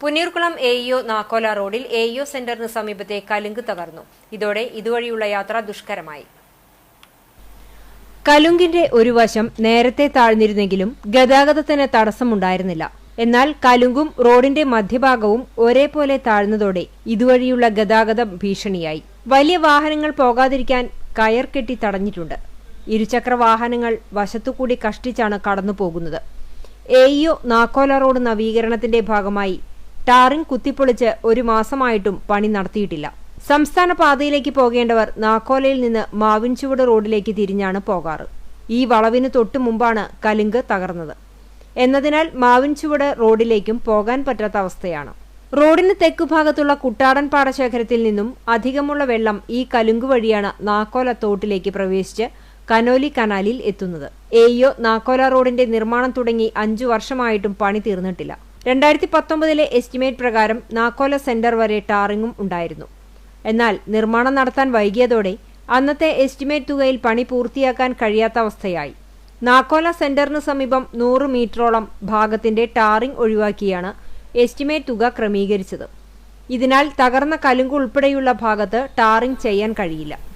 Punneerkulam A EO നാക്കോല റോഡിൽ A EO സെന്ററിന് സമീപത്തെ കലുങ്ക് തകർന്നു. ഇതോടെ ഇതുവഴിയുള്ള യാത്ര ദുഷ്കരമായി. കലുങ്കിന്റെ ഒരു വശം നേരത്തെ താഴ്ന്നിരുന്നെങ്കിലും ഗതാഗതത്തിന് തടസ്സമുണ്ടായിരുന്നില്ല. എന്നാൽ കലുങ്കും റോഡിന്റെ മധ്യഭാഗവും ഒരേപോലെ താഴ്ന്നതോടെ ഇതുവഴിയുള്ള ഗതാഗതം ഭീഷണിയായി. വലിയ വാഹനങ്ങൾ പോകാതിരിക്കാൻ കയർ കെട്ടി തടഞ്ഞിട്ടുണ്ട്. ഇരുചക്ര വാഹനങ്ങൾ വശത്തുകൂടി കഷ്ടിച്ചാണ് കടന്നു പോകുന്നത് എഇഒ നാക്കോല റോഡ് നവീകരണത്തിന്റെ ഭാഗമായി ടാറിംഗ് കുത്തിപ്പൊളിച്ച് ഒരു മാസമായിട്ടും പണി നടത്തിയിട്ടില്ല. സംസ്ഥാന പാതയിലേക്ക് പോകേണ്ടവർ നാക്കോലയിൽ നിന്ന് മാവിൻചുവട് റോഡിലേക്ക് തിരിഞ്ഞാണ് പോകാറ്. ഈ വളവിന് തൊട്ടു മുമ്പാണ് കലുങ്ക് തകർന്നത്. എന്നതിനാൽ മാവിൻചുവട് റോഡിലേക്കും പോകാൻ പറ്റാത്ത അവസ്ഥയാണ്. റോഡിന് തെക്കുഭാഗത്തുള്ള കുട്ടാടൻ പാടശേഖരത്തിൽ നിന്നും അധികമുള്ള വെള്ളം ഈ കലുങ്ക് വഴിയാണ് നാക്കോല തോട്ടിലേക്ക് പ്രവേശിച്ച് കനോലി കനാലിൽ എത്തുന്നത്. എഇഒ നാക്കോല റോഡിന്റെ നിർമ്മാണം തുടങ്ങി അഞ്ചു വർഷമായിട്ടും പണി തീർന്നിട്ടില്ല. രണ്ടായിരത്തി പത്തൊമ്പതിലെ എസ്റ്റിമേറ്റ് പ്രകാരം നാക്കോല സെന്റർ വരെ ടാറിങ്ങും ഉണ്ടായിരുന്നു. എന്നാൽ നിർമ്മാണം നടത്താൻ വൈകിയതോടെ അന്നത്തെ എസ്റ്റിമേറ്റ് തുകയിൽ പണി പൂർത്തിയാക്കാൻ കഴിയാത്ത അവസ്ഥയായി. നാക്കോല സെന്ററിന് സമീപം നൂറ് മീറ്ററോളം ഭാഗത്തിന്റെ ടാറിംഗ് ഒഴിവാക്കിയാണ് എസ്റ്റിമേറ്റ് തുക ക്രമീകരിച്ചത്. ഇതിനാൽ തകർന്ന കലുങ്ക് ഉൾപ്പെടെയുള്ള ഭാഗത്ത് ടാറിംഗ് ചെയ്യാൻ കഴിയില്ല.